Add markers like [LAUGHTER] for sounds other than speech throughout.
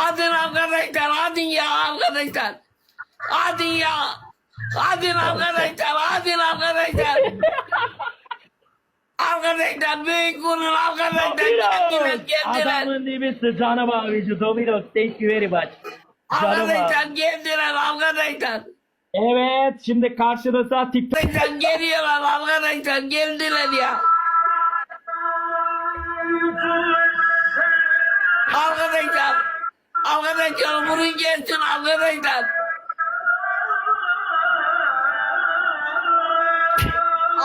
Hadi arkadaşlar hadi ya arkadaşlar. Hadi ya. Hadi arkadaşlar hadi arkadaşlar. arkadaşlar büyük vurun arkadaşlar. Geldiler geldiler. Adamın dibisi canım abici. Dominos. Thank you very much. Arkadaşlar geldiler arkadaşlar. Evet şimdi karşınızda TikTok. Geliyorlar arkadaşlar geldiler ya. Arkadaşlar. Arkadaşlar vurun gelsin arkadaşlar.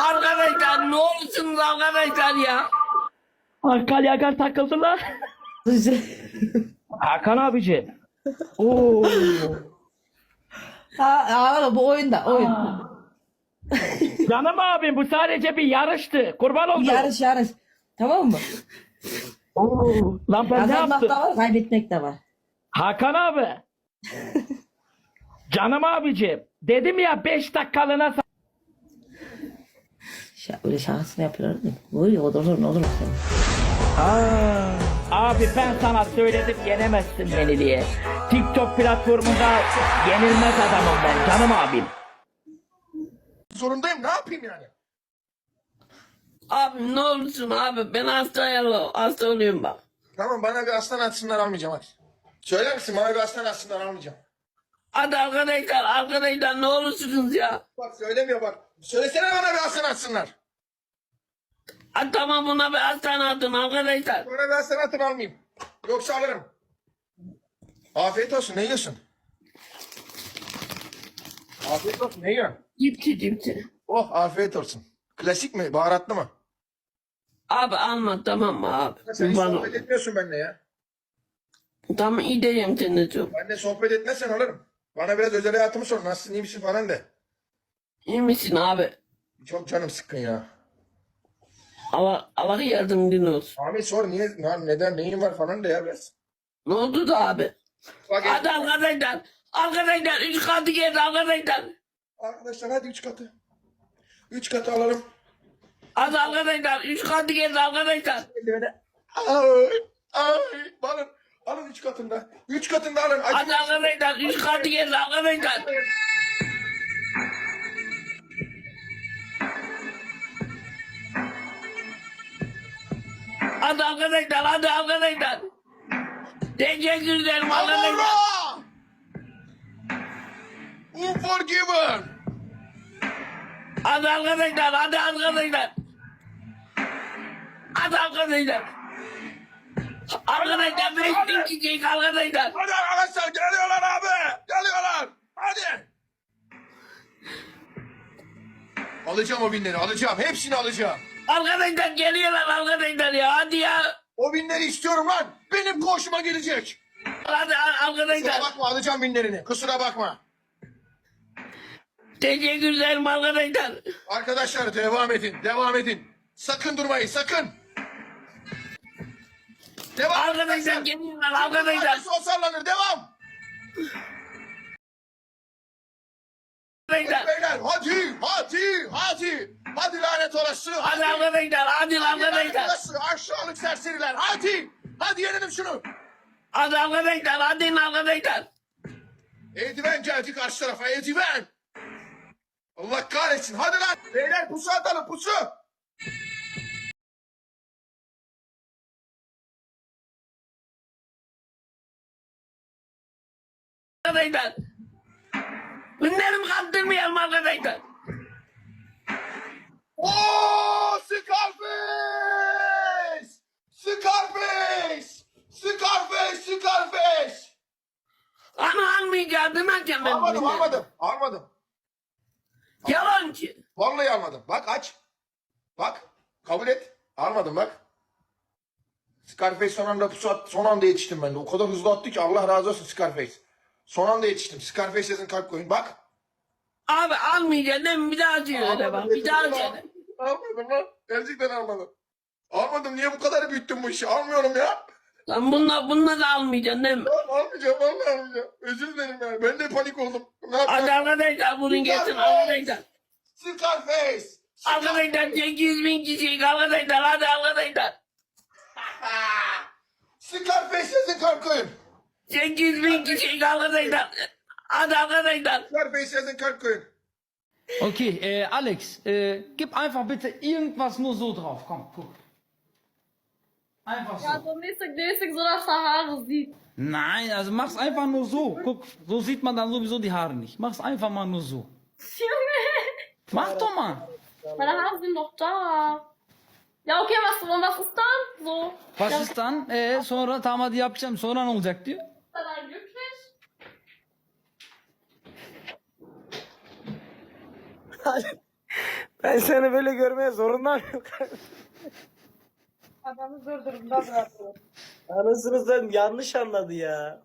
Arkadaşlar ne olursunuz arkadaşlar ya. Hakan Yakan takıldılar. [LAUGHS] Hakan abici. Oo. Ha, ha, bu oyunda oyun. Canım abim bu sadece bir yarıştı. Kurban oldum. Yarış yarış. Tamam mı? Oo. Lan ben ne Kazanmak yaptım? da var, kaybetmek de var. Hakan abi. [LAUGHS] Canım abicim. Dedim ya 5 dakikalığına sa- Şa öyle şahsını yapıyorlar değil mi? Vuruyor o da olur ne olur. Aa, abi ben sana söyledim yenemezsin beni diye. TikTok platformunda yenilmez adamım ben canım abim. zorundayım. Ne yapayım yani? Abi ne olursun abi ben hastayım hasta oluyorum bak. Tamam bana bir aslan atsınlar almayacağım hadi. Söyler misin bir aslan atsınlar almayacağım. Hadi arkadaşlar arkadaşlar ne olursunuz ya. Bak söylemiyor bak. Söylesene bana bir aslan atsınlar. Hadi tamam buna bir hastane atın arkadaşlar. Bana bir aslan atın almayayım. Yoksa alırım. Afiyet olsun ne yiyorsun? Afiyet olsun ne yiyorsun? Cipsi cipsi. Oh afiyet olsun. Klasik mi? Baharatlı mı? Abi alma tamam mı abi? Sen hiç Bana- sohbet etmiyorsun benimle ya. Tamam iyi seni çok. Benimle sohbet etmezsen alırım. Bana biraz özel hayatımı sor. Nasılsın iyi misin falan de. İyi misin abi? Çok canım sıkkın ya. Allah, Allah yardımcın olsun. Ahmet sor niye, ne- neden neyin var falan de ya biraz. Ne oldu da abi? Bak Hadi arkadaşlar. Arkadaşlar üç katı geldi arkadaşlar. Arkadaşlar hadi üç katı. Üç katı alalım. Hadi arkadaşlar üç katı geldi arkadaşlar. Ay, ay, alın. Alın üç katında. Üç katında alın. Acı Hadi arkadaşlar üç katı geldi arkadaşlar. Hadi arkadaşlar hadi arkadaşlar. Teşekkür ederim arkadaşlar. Amora! Unforgiven. Hadi arkadaşlar, hadi arkadaşlar. Hadi arkadaşlar. Arkadaşlar beş bin kişiyiz arkadaşlar. Hadi arkadaşlar geliyorlar abi. Geliyorlar. Hadi. Alacağım o binleri alacağım. Hepsini alacağım. Arkadaşlar geliyorlar arkadaşlar ya hadi ya. O binleri istiyorum lan. Benim koşuma gelecek. Hadi Kusura arkadaşlar. bakma alacağım binlerini. Kusura bakma. Teşekkür ederim arkadaşlar. Arkadaşlar devam edin. Devam edin. Sakın durmayın sakın. Devam Arkadaşlar geliyorlar. Hadi sol sallanır devam. Arkadaşlar. Beyler hadi hadi hadi. Hadi lanet olası. Hadi hadi Hadi lanet arkadaşlar. olası. Aşağılık serseriler. Hadi. Hadi yenelim şunu. Hadi arkadaşlar hadi arkadaşlar. Eldiven geldi karşı tarafa. Eldiven. Allah kahretsin. Hadi lan. Beyler pusu atalım pusu. Arkadaşlar. Günlerimi kaptırmayalım arkadaşlar. Oo Scarface! Scarface! Scarface! Scarface! Ana almayacağım demezken ben. Almadım almadım. Almadım. Yalancı. Vallahi almadım. Bak aç. Bak. Kabul et. Almadım bak. Scarface son anda son anda yetiştim ben de. O kadar hızlı attı ki Allah razı olsun Scarface. Son anda yetiştim. Scarface yazın kalp koyun. Bak. Abi almayacaksın değil mi? Bir daha söyle bak. Bir daha söyle. Almadım lan. Gerçekten almadım. Almadım. Niye bu kadar büyüttün bu işi? Almıyorum ya. Lan bununla, bununla da almayacaksın değil mi? Lan almayacağım. Vallahi almayacağım. Özür dilerim ya. Ben de panik oldum. Ne Hadi yapacağım? arkadaşlar bunun geçsin arkadaşlar. [LAUGHS] Scarface! Arkadaşlar 800 bin kişiyiz arkadaşlar. Hadi arkadaşlar. Scarface yazın kalp koyun. 8 bin kişi arkadaşlar. Hadi arkadaşlar. Kalp koyun. Okay, äh, Alex, äh, gib einfach bitte irgendwas nur so drauf. Komm, guck. Einfach Ja, so. so mäßig, mäßig, so dass er Haare sieht. Nein, also mach's einfach nur so. Guck, so sieht man dann sowieso die Haare nicht. Mach's einfach mal nur so. Junge, Mach doch mal. meine Haare sind noch da. Ja, okay, was, ist dann? So. Was ja, ist dann? Ee, sonra tamam hadi yapacağım. Sonra ne olacak diyor. [LAUGHS] Ben seni böyle görmeye zorundan yok. Adamı zor durumda bırakıyor. Anasını sen yanlış anladı ya.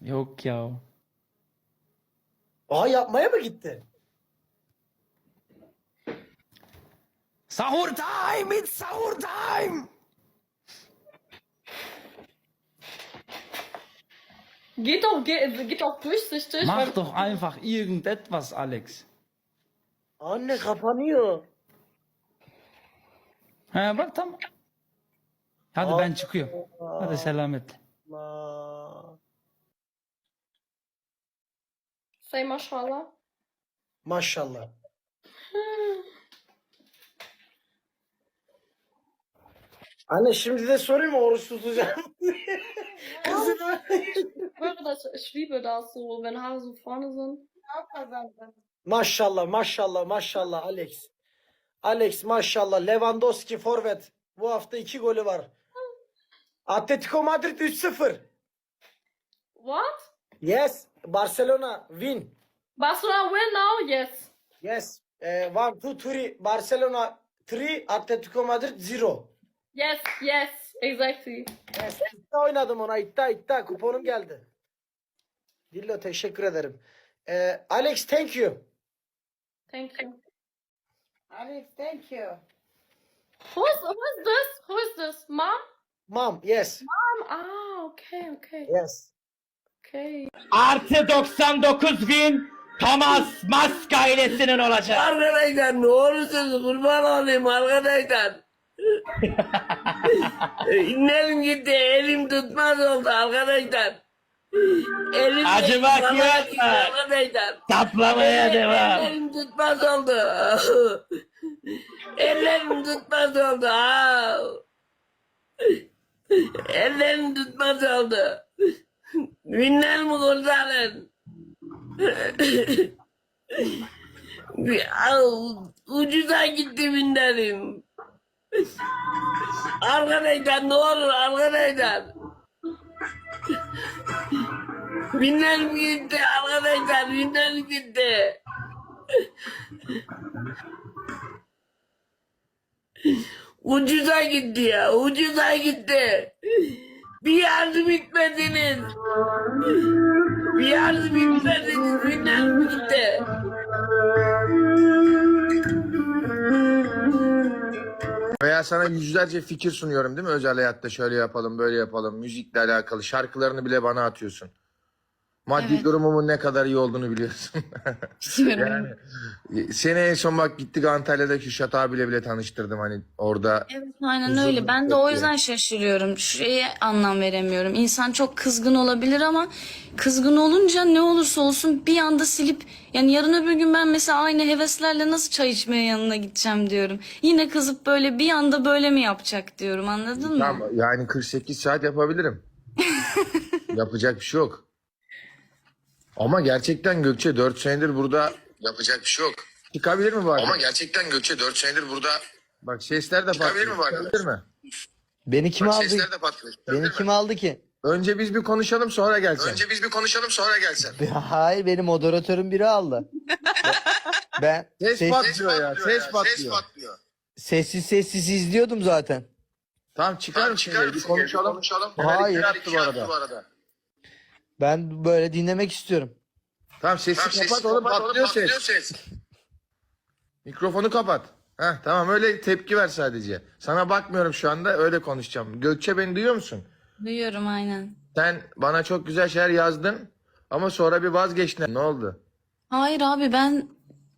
Yok ya. Aa yapmaya mı gitti? Sahur time! It's sahur time! Geht doch, geht, geht doch durchsichtig. Mach weil- doch einfach irgendetwas, Alex. Anne kapanıyor. He bak tamam. Hadi ben çıkıyorum. Hadi selametle. Allah. Say maşallah. Maşallah. [LAUGHS] Anne şimdi de sorayım mı oruç tutacağım? [LAUGHS] Kızım. Ich liebe das so, wenn Haare so vorne sind. Maşallah maşallah maşallah Alex. Alex maşallah Lewandowski forvet. Bu hafta iki golü var. Atletico Madrid 3-0. What? Yes. Barcelona win. Barcelona win now? Yes. Yes. Eh, one, two, three. Barcelona 3, Atletico Madrid 0. Yes, yes, exactly. Yes. İddia oynadım ona. iddia iddia. Kuponum geldi. Dillo teşekkür ederim. Eh, Alex thank you. Thank you. Alex thank you. Who is, who is this? Who is this? Mom? Mom. Yes. Mom? Ah, okay, okay, Yes. okay. Artı 99 bin Thomas Musk ailesinin olacak. Arkadaşlar ne olursunuz kurban olayım arkadaşlar. [LAUGHS] İnlerim gitti elim tutmaz oldu arkadaşlar. Elim gitti Arkadaşlar. Saplamaya devam. Ellerim tutmaz oldu. [LAUGHS] Ellerim tutmaz oldu. Ellerim tutmaz oldu. Binler mi kurtarın? [LAUGHS] Ucuza gitti binlerim. Arkadaşlar ne olur arkadaşlar. Binlerim gitti arkadaşlar binlerim gitti. Ucuza gitti ya ucuza gitti. Bir yardım etmediniz. Bir yardım etmediniz binlerim gitti. Veya sana yüzlerce fikir sunuyorum değil mi? Özel hayatta şöyle yapalım, böyle yapalım. Müzikle alakalı şarkılarını bile bana atıyorsun. Maddi durumumun ne kadar iyi olduğunu biliyorsun. [LAUGHS] yani seni en son bak gittik Antalya'daki Kürşat abiyle bile tanıştırdım hani orada. Evet aynen öyle. Ben de o yüzden şaşırıyorum. Şuraya anlam veremiyorum. İnsan çok kızgın olabilir ama kızgın olunca ne olursa olsun bir anda silip yani yarın öbür gün ben mesela aynı heveslerle nasıl çay içmeye yanına gideceğim diyorum. Yine kızıp böyle bir anda böyle mi yapacak diyorum anladın mı? Tamam, yani 48 saat yapabilirim. [LAUGHS] Yapacak bir şey yok. Ama gerçekten Gökçe 4 senedir burada yapacak bir şey yok. Çıkabilir mi bari? Ama gerçekten Gökçe 4 senedir burada. Bak sesler de patlıyor. Çıkabilir mi bari? Çıkabilir mi? Beni kim Bak aldı? sesler de patlıyor. Beni kim aldı ki? Önce biz bir konuşalım sonra gelsen. Önce biz bir konuşalım sonra gelsen. [LAUGHS] Hayır beni moderatörün biri aldı. [LAUGHS] ben Ses, ses- patlıyor ya. Ses patlıyor. sessiz sessiz izliyordum zaten. Tamam çıkar mısın? Çıkar Bir konuşalım. konuşalım. Hayır. Attı bu arada. Ben böyle dinlemek istiyorum. Tamam sesi kapat oğlum patlıyor ses. Mikrofonu kapat. Heh, tamam öyle tepki ver sadece. Sana bakmıyorum şu anda öyle konuşacağım. Gökçe beni duyuyor musun? Duyuyorum aynen. Sen bana çok güzel şeyler yazdın ama sonra bir vazgeçtin. Ne oldu? Hayır abi ben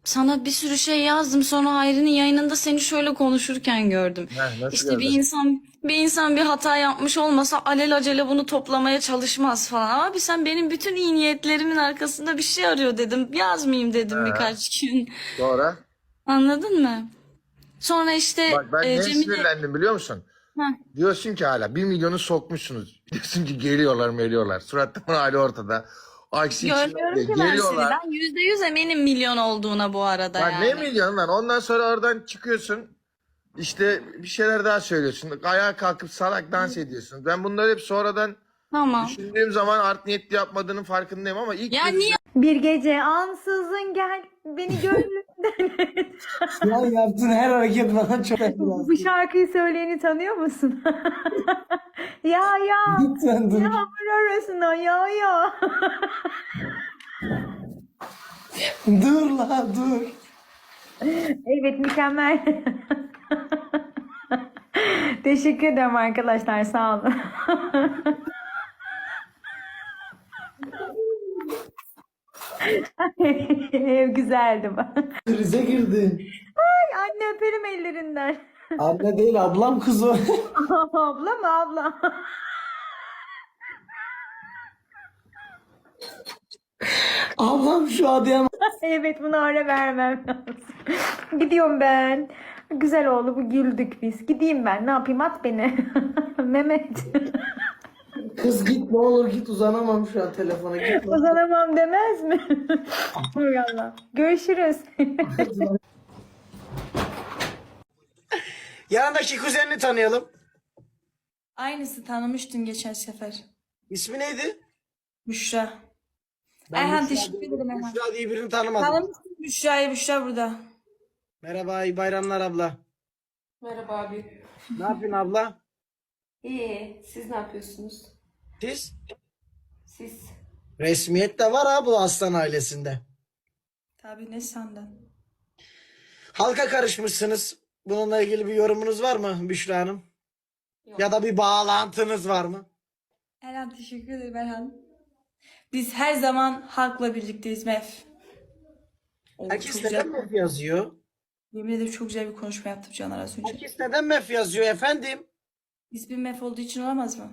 sana bir sürü şey yazdım sonra Hayri'nin yayınında seni şöyle konuşurken gördüm. Heh, nasıl İşte bir gördün? insan bir insan bir hata yapmış olmasa alelacele bunu toplamaya çalışmaz falan. Abi sen benim bütün iyi niyetlerimin arkasında bir şey arıyor dedim. Yazmayayım dedim birkaç gün. Sonra Anladın mı? Sonra işte bak ben e, ne Cemile sinirlendim biliyor musun? Heh. Diyorsun ki hala 1 milyonu sokmuşsunuz. [LAUGHS] Diyorsun ki geliyorlar meliyorlar. Suratımın hali ortada. Aksi görmüyorum ki ben geliyorlar. Ben yüzde yüz eminim milyon olduğuna bu arada Ya yani. ne milyon lan? Ondan sonra oradan çıkıyorsun. İşte bir şeyler daha söylüyorsun. Ayağa kalkıp salak dans ediyorsun. Ben bunları hep sonradan Tamam. düşündüğüm zaman art niyetli yapmadığının farkındayım ama ilk Ya niye Bir gece ansızın gel beni gönlümden [LAUGHS] et. Ya yaptığın her hareket bana çok Bu şarkıyı söyleyeni tanıyor musun? [LAUGHS] ya ya. Lütfen dur. Yağmur arasında ya ya. Dur la dur. evet mükemmel. [LAUGHS] Teşekkür ederim arkadaşlar sağ olun. Ev güzeldi bak. Krize girdin. Ay anne öperim ellerinden. Anne değil ablam kız o. [LAUGHS] abla mı abla? ablam şu Adıyaman. evet bunu ara vermem lazım. Gidiyorum ben. Güzel oldu bu güldük biz. Gideyim ben ne yapayım at beni. [LAUGHS] Mehmet. Kız git ne olur git uzanamam şu an telefona git. [LAUGHS] Uzanamam demez mi? [LAUGHS] Allah. Görüşürüz. [LAUGHS] Yanındaki kuzenini tanıyalım. Aynısı tanımıştın geçen sefer. İsmi neydi? Büşra. Ben Erhan Büşra teşekkür diye- ederim Erhan. Büşra diye birini tanımadım. Tanımışsın Büşra'yı Büşra burada. Merhaba iyi bayramlar abla. Merhaba abi. Ne yapıyorsun abla? İyi. Siz ne yapıyorsunuz? Siz? Siz. Resmiyet de var ha bu aslan ailesinde. Tabii ne sandın? Halka karışmışsınız. Bununla ilgili bir yorumunuz var mı Büşra Hanım? Ya da bir bağlantınız var mı? Erhan teşekkür ederim Erhan. Biz her zaman halkla birlikteyiz Mef. Oo, Herkes neden mef yazıyor? Yemin ederim çok güzel bir konuşma yaptım Caner az önce. Herkes neden mef yazıyor efendim? İsmim Mef olduğu için olamaz mı?